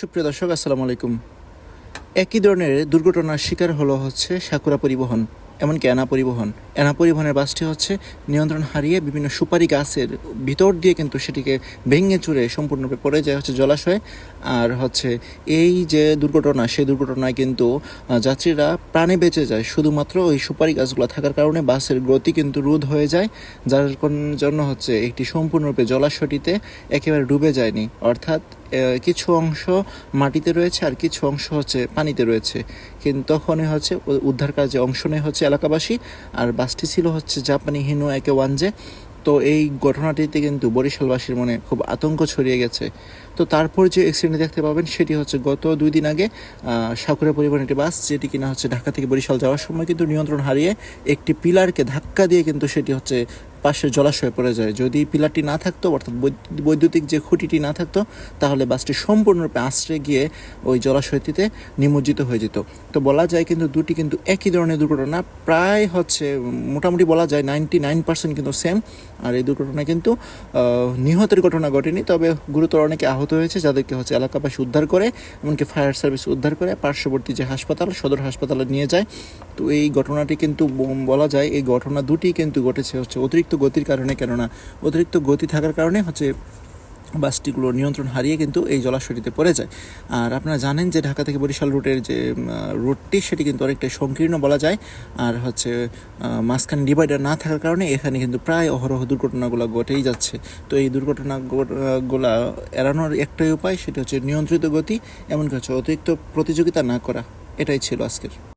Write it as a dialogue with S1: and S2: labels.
S1: সুপ্রিয় দর্শক, আসসালামু আলাইকুম। একই ধরনের দুর্ঘটনার শিকার হলো হচ্ছে সাকুরা পরিবহন, এমনকি আনা পরিবহন। এনা পরিবহনের বাসটি হচ্ছে নিয়ন্ত্রণ হারিয়ে বিভিন্ন সুপারি গাছের ভিতর দিয়ে কিন্তু সেটিকে ভেঙে চুরে সম্পূর্ণরূপে পড়ে যায়, হচ্ছে জলাশয়ে। আর হচ্ছে এই যে দুর্ঘটনা, সেই দুর্ঘটনায় কিন্তু যাত্রীরা প্রাণে বেঁচে যায়। শুধুমাত্র ওই সুপারি গাছগুলো থাকার কারণে বাসের গতি কিন্তু রোধ হয়ে যায়, যার জন্য হচ্ছে একটি সম্পূর্ণরূপে জলাশয়টিতে একেবারে ডুবে যায়নি। অর্থাৎ কিছু অংশ মাটিতে রয়েছে আর কিছু অংশ হচ্ছে পানিতে রয়েছে। কিন্তু তখনই হচ্ছে উদ্ধার কাজে অংশ নেয় হচ্ছে এলাকাবাসী। আর বাসটি ছিল হচ্ছে জাপানি হিনো একে ওয়ানজে তো এই ঘটনাটিতে কিন্তু বরিশালবাসীর মনে খুব আতঙ্ক ছড়িয়ে গেছে। তো তারপর যে অ্যাক্সিডেন্ট দেখতে পাবেন সেটি হচ্ছে গত দুই দিন আগে সাকুরে পরিবহন একটি বাস যেটি কিনা হচ্ছে ঢাকা থেকে বরিশাল যাওয়ার সময় কিন্তু নিয়ন্ত্রণ হারিয়ে একটি পিলারকে ধাক্কা দিয়ে কিন্তু সেটি হচ্ছে পাশে জলাশয়ে পড়ে যায়। যদি পিলারটি না থাকতো, অর্থাৎ বৈদ্যু- বৈদ্যুতিক যে খুঁটিটি না থাকতো, তাহলে বাসটি সম্পূর্ণরূপে আশ্রয় গিয়ে ওই জলাশয়টিতে নিমজ্জিত হয়ে যেত। তো বলা যায় কিন্তু দুটি কিন্তু একই ধরনের দুর্ঘটনা। প্রায় হচ্ছে, মোটামুটি বলা যায় নাইনটি নাইন পার্সেন্ট কিন্তু সেম আর এই দুর্ঘটনায় কিন্তু নিহতের ঘটনা ঘটেনি। তবে গুরুতর অনেকে আহত হয়েছে, যাদেরকে হচ্ছে এলাকাবাসী উদ্ধার করে, এমনকি ফায়ার সার্ভিস উদ্ধার করে, পার্শ্ববর্তী যে হাসপাতাল, সদর হাসপাতালে নিয়ে যায়। তো এই ঘটনাটি কিন্তু বলা যায় এই ঘটনা দুটি কিন্তু ঘটেছে হচ্ছে অতিরিক্ত গতির কারণে, কেননা অতিরিক্ত গতি থাকার কারণে হচ্ছে বাসটিগুলো নিয়ন্ত্রণ হারিয়ে কিন্তু এই জলাশয়টিতে পড়ে যায়। আর আপনারা জানেন যে ঢাকা থেকে বরিশাল রুটের যে রুটটি, সেটি কিন্তু অনেকটাই সংকীর্ণ বলা যায়। আর হচ্ছে মাঝখানে ডিভাইডার না থাকার কারণে এখানে কিন্তু প্রায় অহরহ দুর্ঘটনাগুলো ঘটেই যাচ্ছে। তো এই দুর্ঘটনাগুলো এড়ানোর একটাই উপায়, সেটা হচ্ছে নিয়ন্ত্রিত গতি, এমনকি হচ্ছে অতিরিক্ত প্রতিযোগিতা না করা। এটাই ছিল আজকের